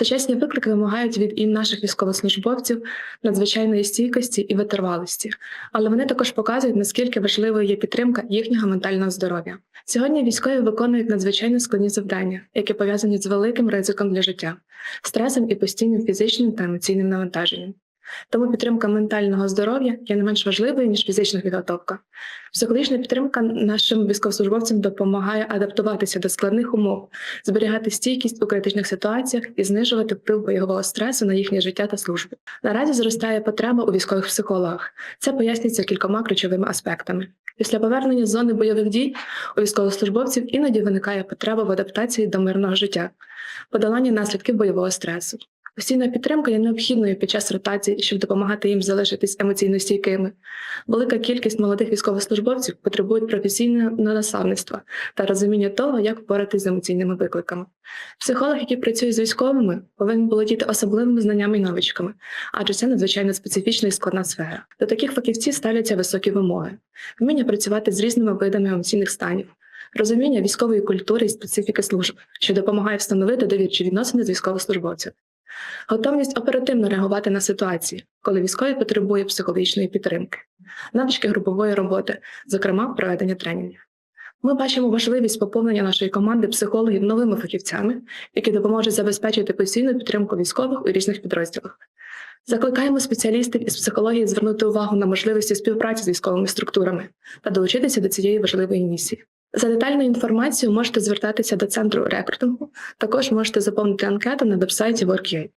Сучасні виклики вимагають від і наших військовослужбовців надзвичайної стійкості і витривалості, але вони також показують, наскільки важливою є підтримка їхнього ментального здоров'я. Сьогодні військові виконують надзвичайно складні завдання, які пов'язані з великим ризиком для життя, стресом і постійним фізичним та емоційним навантаженням. Тому підтримка ментального здоров'я є не менш важливою ніж фізична підготовка. Психологічна підтримка нашим військовослужбовцям допомагає адаптуватися до складних умов, зберігати стійкість у критичних ситуаціях і знижувати вплив бойового стресу на їхнє життя та службу. Наразі зростає потреба у військових психологах. Це пояснюється кількома ключовими аспектами. Після повернення з зони бойових дій у військовослужбовців іноді виникає потреба в адаптації до мирного життя, подолання наслідків бойового стресу. Постійна підтримка є необхідною під час ротації, щоб допомагати їм залишитись емоційно стійкими. Велика кількість молодих військовослужбовців потребують професійного наставництва та розуміння того, як впоратись з емоційними викликами. Психолог, який працює з військовими, повинен володіти особливими знаннями і навичками, адже це надзвичайно специфічна і складна сфера. До таких фахівців ставляться високі вимоги, вміння працювати з різними видами емоційних станів. Розуміння військової культури і специфіки служб, що допомагає встановити довірчі відносини з військовослужбовців. Готовність оперативно реагувати на ситуації, коли військовий потребує психологічної підтримки, навички групової роботи, зокрема проведення тренінгів. Ми бачимо важливість поповнення нашої команди психологів новими фахівцями, які допоможуть забезпечити постійну підтримку військових у різних підрозділах. Закликаємо спеціалістів із психології звернути увагу на можливості співпраці з військовими структурами та долучитися до цієї важливої місії. За детальною інформацією можете звертатися до центру рекрутингу. Також можете заповнити анкету на вебсайті WorkUA.